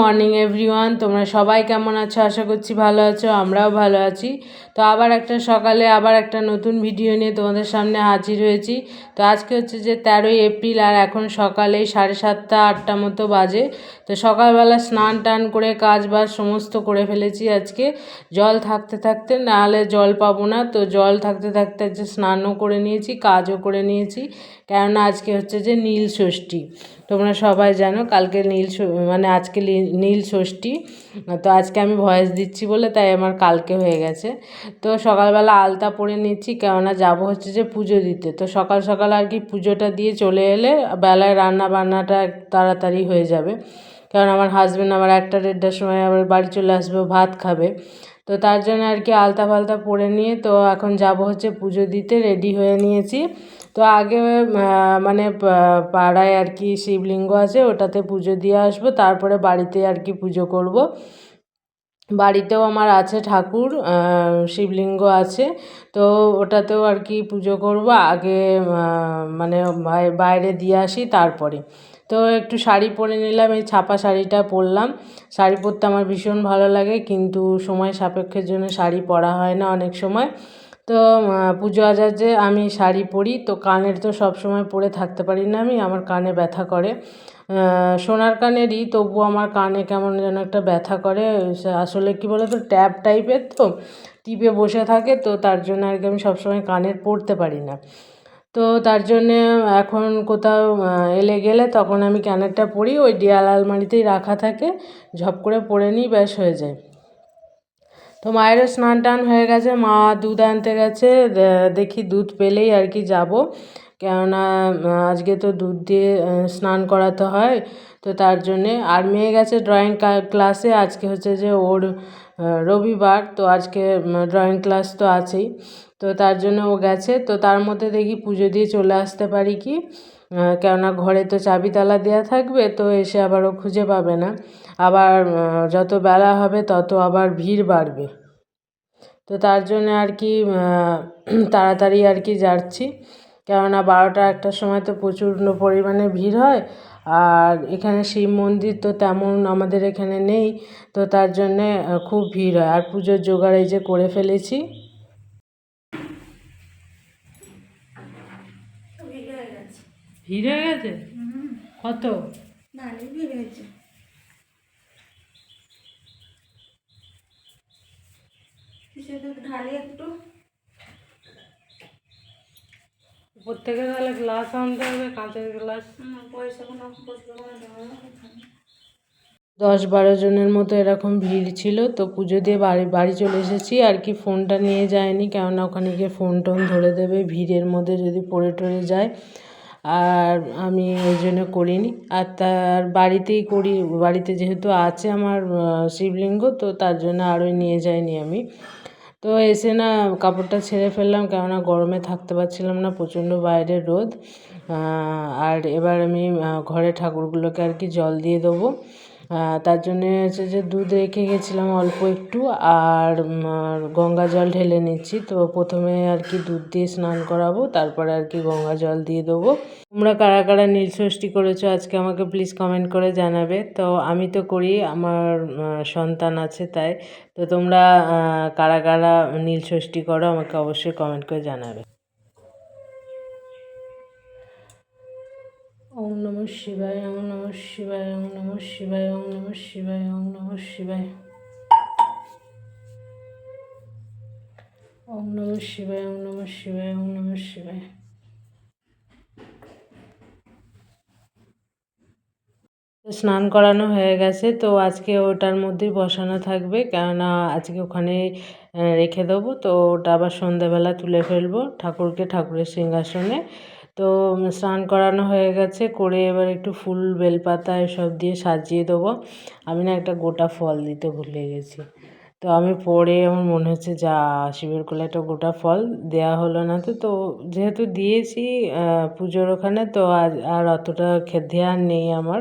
Morning everyone তোমরা সবাই কেমন আছো? আশা করছি ভালো আছো, আমরাও ভালো আছি। তো আবার একটা সকালে আবার একটা নতুন ভিডিও নিয়ে তোমাদের সামনে হাজির হয়েছি। তো আজকে হচ্ছে যে তেরোই এপ্রিল আর এখন সকালে সাড়ে সাতটা, আটটা মতো বাজে। তো সকালবেলা স্নান টান করে কাজ বাজ সমস্ত করে ফেলেছি আজকে। জল থাকতে থাকতে, নাহলে জল পাবো না। তো জল থাকতে থাকতে যে স্নানও করে নিয়েছি, কাজও করে নিয়েছি। কেননা আজকে হচ্ছে যে নীল ষষ্ঠী। তোমরা সবাই জানো কালকে নীল মানে আজকে নীল ষষ্ঠী, তো আজকে আমি ভয়েস দিচ্ছি বলে তাই আমার কালকে হয়ে গেছে। তো সকালবেলা আলতা পরে নিচ্ছি, কেননা যাব হচ্ছে যে পুজো দিতে। তো সকাল সকাল আর কি পুজোটা দিয়ে চলে এলে বেলায় রান্না বান্নাটা তাড়াতাড়ি হয়ে যাবে। কারণ আমার হাজব্যান্ড আবার একটা দেড়টার সময় আবার বাড়ি চলে আসবে ভাত খাবে। তো তার জন্য আর কি আলতা ফালতা পরে নিয়ে তো এখন যাব হচ্ছে পুজো দিতে রেডি হয়ে নিয়েছি। তো আগে মানে পাড়ায় আর কি শিবলিঙ্গ আছে, ওটাতে পুজো দিয়ে আসব, তারপরে বাড়িতে আর কি পুজো করব। বাড়িতেও আমার আছে ঠাকুর শিবলিঙ্গ আছে, তো ওটাতেও আর কি পুজো করব, আগে মানে বাইরে দিয়ে আসি, তারপরে। তো একটু শাড়ি পরে নিলাম, এই ছাপা শাড়িটা পরলাম, শাড়ি পরতে আমার ভীষণ ভালো লাগে, কিন্তু সময় সাপেক্ষের জন্য শাড়ি পরা হয় না অনেক সময়। তো পুজো আজার যে আমি শাড়ি পরি, তো কানের তো সব সময় পরে থাকতে পারি না আমি, আমার কানে ব্যথা করে। সোনার কানেরই তবু আমার কানে কেমন যেন একটা ব্যথা করে। আসলে কী বলো তো ট্যাব টাইপের তো, টিপে বসে থাকে, তো তার জন্য আর কি আমি সবসময় কানের পরতে পারি না। তো তার জন্যে এখন কোথাও এলে গেলে তখন আমি ক্যানেরটা পরি, ওই ডিয়াল আলমারিতেই রাখা থাকে, ঝপ করে পরে নিই, ব্যাস হয়ে যায়। তো মায়েরও স্নান টান হয়ে গেছে, মা দুধ আনতে গেছে দেখি দুধ পেলেই আর কি যাব। কেননা আজকে তো দুধ দিয়ে স্নান করাতে হয়, তো তার জন্যে, আর মেয়ে গেছে ড্রয়িং ক্লাসে আজকে হচ্ছে যে ওর রবিবার, তো আজকে ড্রয়িং ক্লাস তো আছেই, তো তার জন্য ও গেছে, তো তার মধ্যে দেখি পুজো দিয়ে চলে আসতে পারি কি? কেননা ঘরে তো চাবি তালা দেওয়া থাকবে, তো এসে আবার ও খুঁজে পাবে না। আবার যত বেলা হবে তত আবার ভিড় বাড়বে। তো তার জন্য আর কি তাড়াতাড়ি আর কি যাচ্ছি। কেননা বারোটা একটার সময় তো প্রচুর পরিমাণে ভিড় হয়। আর এখানে শিব মন্দির তো তেমন আমাদের এখানে নেই, তো তার জন্যে খুব ভিড় হয়। আর পুজোর জোগাড় এই যে করে ফেলেছি। ভিড় হয়ে গেছে কত? ভিড় হয়েছে। ঢালি একটু? উপর থেকে তাহলে গ্লাস আনতে হবে কাঁচের গ্লাস দশ বারো জনের মতো এরকম ভিড় ছিল তো পুজো দিয়ে বাড়ি বাড়ি চলে এসেছি। আর কি ফোনটা নিয়ে যায়নি কেননা ওখানে গিয়ে ফোন টোন ধরে দেবে ভিড়ের মধ্যে যদি পড়ে টরে যায়। আর আমি ওই জন্য করিনি। আর তার বাড়িতেই করি, বাড়িতে যেহেতু আছে আমার শিবলিঙ্গ, তো তার জন্য আরও নিয়ে যাইনি আমি। তো এসে না কাপড়টা ছেড়ে ফেললাম, কেননা গরমে থাকতে পারছিলাম না, প্রচণ্ড বাইরের রোদ। আর এবার আমি ঘরে ঠাকুরগুলোকে আর কি জল দিয়ে দেবো। তার জন্যে হচ্ছে যে দুধ রেখে গেছিলাম অল্প একটু আর গঙ্গা জল ঢেলে নিচ্ছি। তো প্রথমে আর কি দুধ দিয়ে স্নান করাবো, তারপরে আর কি গঙ্গা জল দিয়ে দেবো। তোমরা কারা কারা নীল ষষ্ঠী করেছ আজকে আমাকে প্লিজ কমেন্ট করে জানাবে। তো আমি তো করি, আমার সন্তান আছে তাই। তো তোমরা কারা কারা নীল ষষ্ঠী করো আমাকে অবশ্যই কমেন্ট করে জানাবে। ওম নম শিবায় ওম নম শিবায় ওম নম শিবায় ওম নম শিবায় ওম নম শিবায়। ওম নম শিবায় ওম নম শিবায় ওম নম শিবায়। স্নান করানো হয়ে গেছে, তো আজকে ওটার মধ্যেই বসানো থাকবে, কেননা আজকে ওখানে রেখে দেবো, তো ওটা আবার সন্ধ্যাবেলা তুলে ফেলব ঠাকুরকে ঠাকুরের সিংহাসনে। তো স্নান করানো হয়ে গেছে, করে এবার একটু ফুল, বেলপাতা এসব দিয়ে সাজিয়ে দেবো। আমি না একটা গোটা ফল দিতে ভুলে গেছি। তো আমি পরে আমার মনে হচ্ছে, যা, শিবের কোলে একটা গোটা ফল দেয়া হলো না তো। তো যেহেতু দিয়েছি পুজোর ওখানে, তো আর আর অতটা ধ্যান নেই আমার।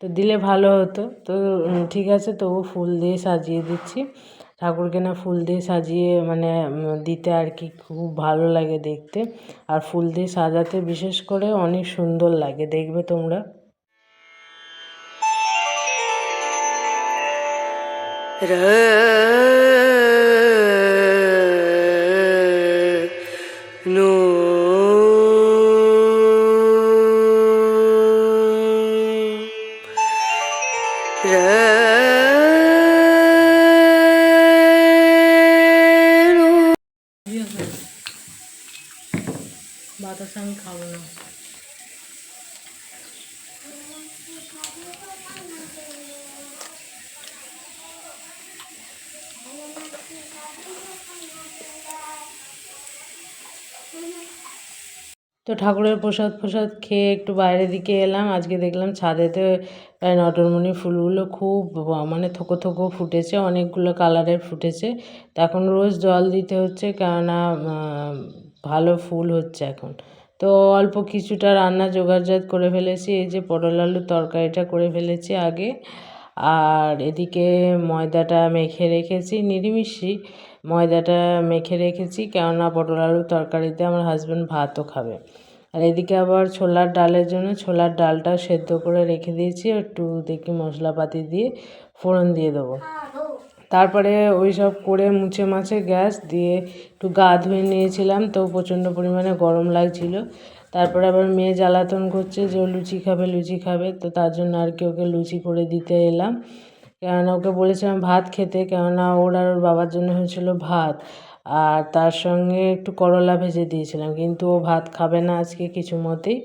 তো দিলে ভালো হতো। তো ঠিক আছে, তবু ফুল দিয়ে সাজিয়ে দিচ্ছি। ঠাকুরকে না ফুল দিয়ে সাজিয়ে মানে দিতে আর কি খুব ভালো লাগে দেখতে। আর ফুল দিয়ে সাজাতে বিশেষ করে অনেক সুন্দর লাগে, দেখবে তোমরা। রা বাতাস আমি খাব না। তো ঠাকুরের প্রসাদ প্রসাদ খেয়ে একটু বাইরের দিকে এলাম, আজকে দেখলাম ছাদেতে নটরমণি ফুলগুলো খুব মানে থোকো থোকো ফুটেছে, অনেকগুলো কালারের ফুটেছে। তো এখন রোজ জল দিতে হচ্ছে কেননা ভালো ফুল হচ্ছে এখন। তো অল্প কিছুটা রান্না জোগাড়জাত করে ফেলেছি, এই যে পটল আলুর তরকারিটা করে ফেলেছি আগে। আর এদিকে ময়দাটা মেখে রেখেছি, নিরামিষই ময়দাটা মেখে রেখেছি, কেননা পটল আলুর তরকারিতে আমার হাজব্যান্ড ভাতও খাবে। আর এদিকে আবার ছোলার ডালের জন্য ছোলার ডালটা সেদ্ধ করে রেখে দিয়েছি, একটু দেখি মশলাপাতি দিয়ে ফোড়ন দিয়ে দেবো। তারপরে ওই সব করে মুছে মাছে গ্যাস দিয়ে একটু গা ধুয়ে নিয়েছিলাম, তো প্রচণ্ড পরিমাণে গরম লাগছিল। তারপরে আবার মেয়ে জ্বালাতন করছে যে ও লুচি খাবে লুচি খাবে, তো তার জন্য আর কি ওকে লুচি করে দিতে এলাম। কেননা ওকে বলেছিলাম ভাত খেতে, কেননা ওর আর ওর বাবার জন্য হয়েছিল ভাত। আর তার সঙ্গে একটু করলা ভেজে দিয়েছিলাম, কিন্তু ও ভাত খাবে না আজকে কিছু মতেই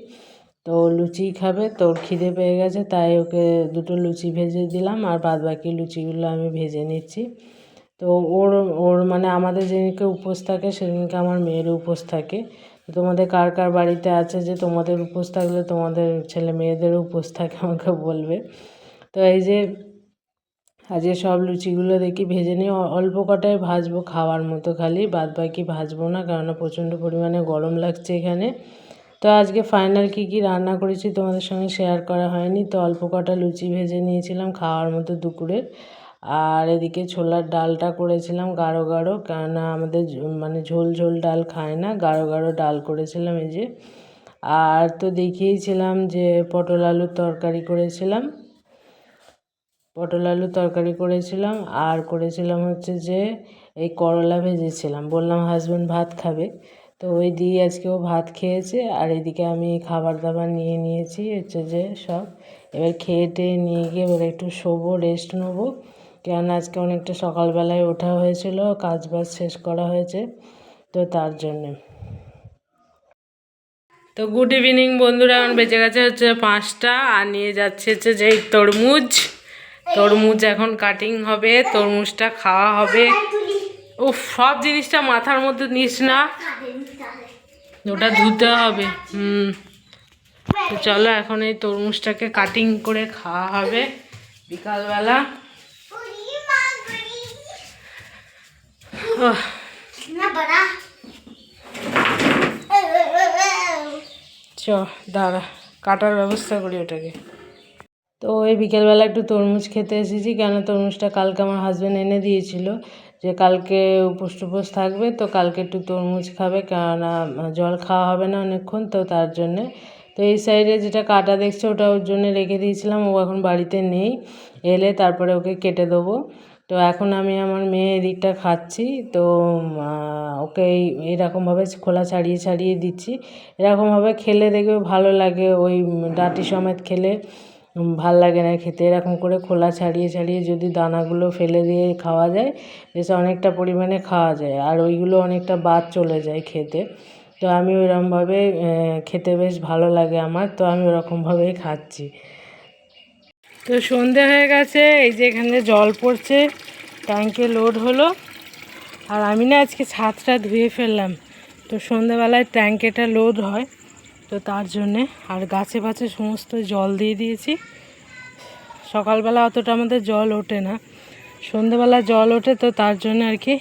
তো লুচি খাবে তো ওর খিদে পেয়ে গেছে, তাই ওকে দুটো লুচি ভেজে দিলাম আর বাদ বাকি লুচিগুলো আমি ভেজে নিচ্ছি। তো ওর ওর মানে আমাদের যেদিনকে উপোস থাকে, সেদিনকে আমার মেয়ের উপোস থাকে। তোমাদের কার কার বাড়িতে আছে যে তোমাদের উপোস থাকলে তোমাদের ছেলে মেয়েদের উপোস থাকে আমাকে বলবে। তো এই যে আজকে সব লুচিগুলো দেখি ভেজে নিয়ে অল্প কটাই ভাজবো খাওয়ার মতো খালি বাদ বাকি ভাজবো না কেননা প্রচণ্ড পরিমাণে গরম লাগছে এখানে। তো আজকে ফাইনাল কী কী রান্না করেছি তোমাদের সঙ্গে শেয়ার করা হয়নি। তো অল্প কটা লুচি ভেজে নিয়েছিলাম খাওয়ার মতো দুপুরের। আর এদিকে ছোলার ডালটা করেছিলাম গাঢ় গাঢ়, কেননা আমাদের মানে ঝোল ঝোল ডাল খায় না, গাঢ় গাঢ় ডাল করেছিলাম এই যে। আর তো দেখিয়েছিলাম যে পটল আলুর তরকারি করেছিলাম। পটল আলু তরকারি করেছিলাম, আর করেছিলাম হচ্ছে যে এই করলা ভেজেছিলাম। বললাম হাজব্যান্ড ভাত খাবে। তো ওই দিয়ে আজকে ও ভাত খেয়েছে, আর এদিকে আমি খাবার দাবার নিয়ে নিয়েছি, হচ্ছে যে সব। এবার খেয়ে টেয়ে নিয়ে গিয়ে এবার একটু শোবো রেস্ট নেব। কেননা আজকে অনেকটা সকালবেলায় ওঠা হয়েছিল, কাজ বাজ শেষ করা হয়েছে, তো তার জন্যে। তো গুড ইভিনিং বন্ধুরা, এখন বেঁচে গেছে হচ্ছে পাঁচটা, আর নিয়ে যাচ্ছে হচ্ছে যে তরমুজ। তরমুজ এখন কাটিং হবে, তরমুজটা খাওয়া হবে। উফ, সব জিনিসটা মাথার মধ্যে নিস না। ওটা ধুতে হবে, হুম। তো চলো এখন এই তরমুজটাকে কাটিং করে খাওয়া হবে বিকালবেলা। চ, দাঁড়া, কাটার ব্যবস্থা করি ওটাকে। তো ওই বিকেলবেলা একটু তরমুজ খেতে এসেছি, কেন তরমুজটা কালকে আমার হাজব্যান্ড এনে দিয়েছিল। যে কালকে উপোস টুপোস থাকবে, তো কালকে একটু তরমুজ খাবে, কেননা জল খাওয়া হবে না অনেকক্ষণ, তো তার জন্যে। তো এই সাইডে যেটা কাটা দেখছে, ওটা ওর জন্য রেখে দিয়েছিলাম, ও এখন বাড়িতে নেই। এলে তারপরে ওকে কেটে দেবো। তো এখন আমি আমার মেয়ে এদিকটা খাচ্ছি, তো ওকে এই, এরকমভাবে খোলা ছাড়িয়ে ছাড়িয়ে দিচ্ছি। এরকমভাবে খেলে দেখবে ভালো লাগে, ওই ডাঁটি সমেত খেলে। লাগে না খেতে। এরকম করে খোলা ছাড়িয়ে ছাড়িয়ে যদি দানাগুলো ফেলে দিয়ে খাওয়া যায়, বেশ অনেকটা পরিমাণে খাওয়া যায়। আর ওইগুলো অনেকটা বাদ চলে যায় খেতে। তো আমি ওইরকমভাবে খেতে বেশ ভালো লাগে আমার, তো আমি ওরকমভাবেই খাচ্ছি। তো সন্ধে হয়ে গেছে, এই যে এখানে জল পড়ছে ট্যাঙ্কে লোড হলো। আর আমি না আজকে ছাদটা ধুয়ে ফেললাম। তো সন্ধেবেলায় ট্যাঙ্কেটা লোড হয়। তো তার জন্যে আর গাছে বাছে সমস্ত জল দিয়ে দিয়েছি। সকালবেলা অতটা আমাদের জল ওঠে না। সন্ধেবেলা জল ওঠে তো তার জন্য আর কি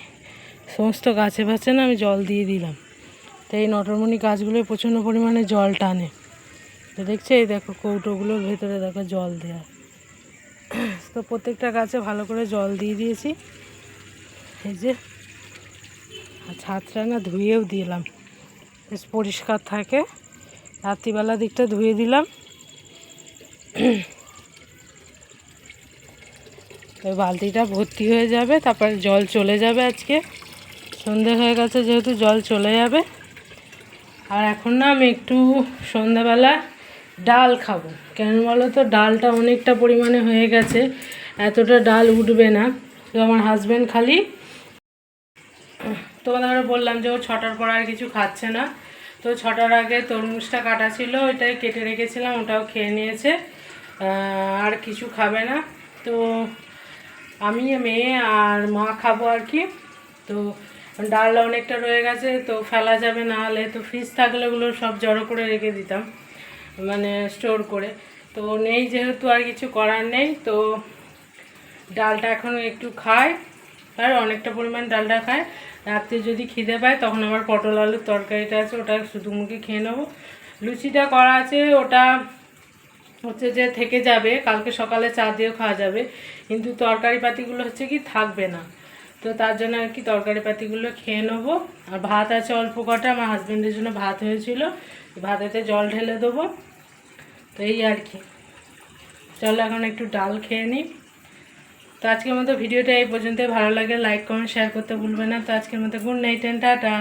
সমস্ত গাছে বাছে না আমি জল দিয়ে দিলাম। তো এই নটরমণি গাছগুলোয় প্রচণ্ড পরিমাণে জল টানে। তো দেখছ, এই দেখো কৌটোগুলোর ভেতরে দেখো জল দেওয়া তো প্রত্যেকটা গাছে ভালো করে জল দিয়ে দিয়েছি। এই যে, আর ছাদটা না ধুয়েও দিলাম। বেশ পরিষ্কার থাকে। রাত্রিবেলা দিকটা ধুয়ে দিলাম। তো বালতিটা ভর্তি হয়ে যাবে, তারপরে জল চলে যাবে আজকে। সন্ধে হয়ে গেছে যেহেতু জল চলে যাবে। আর এখন না আমি একটু সন্ধ্যাবেলা ডাল খাব। কেন বলো তো? ডালটা অনেকটা পরিমাণে হয়ে গেছে, এতটা ডাল উঠবে না। তো আমার হাজব্যান্ড খালি তোমাদের বললাম যে ও ছটার পর আর কিছু খাচ্ছে না। তো ছটার আগে তরমুজটা কাটা ছিল, ওইটাই কেটে রেখেছিলাম, ওটাও খেয়ে নিয়েছে। আর কিছু খাবে না। তো আমি, মেয়ে আর মা খাব আর কি। তো ডাল অনেকটা রয়ে গেছে, তো ফেলা যাবে, না হলে তো ফ্রিজ থাকলে ওগুলো সব জড়ো করে রেখে দিতাম মানে স্টোর করে। তো নেই যেহেতু আর কিছু করার নেই, তো ডালটা এখন একটু খায়, আর অনেকটা পরিমাণ ডালটা খায়। রাত্রে যদি খিদে পায়, তখন আবার পটল আলুর তরকারিটা আছে, ওটা শুধু মুখে খেয়ে নেব। লুচিটা করা আছে, ওটা হচ্ছে যে থেকে যাবে, কালকে সকালে চা দিয়েও খাওয়া যাবে। কিন্তু তরকারি পাতিগুলো হচ্ছে কি থাকবে না। তো তার জন্য আর কি তরকারি পাতিগুলো খেয়ে নেব। আর ভাত আছে অল্প কটা, আমার হাজব্যান্ডের জন্য ভাত হয়েছিল। ভাতেতে জল ঢেলে দেবো। তো এই আর কি। চলো এখন একটু ডাল খেয়ে নিই। তো আজকের মতো ভিডিওটা এই পর্যন্তই। ভালো লাগে লাইক কমেন্ট শেয়ার করতে ভুলবে না। তো আজকের মতো গুড নাইট অ্যান্ড টাটা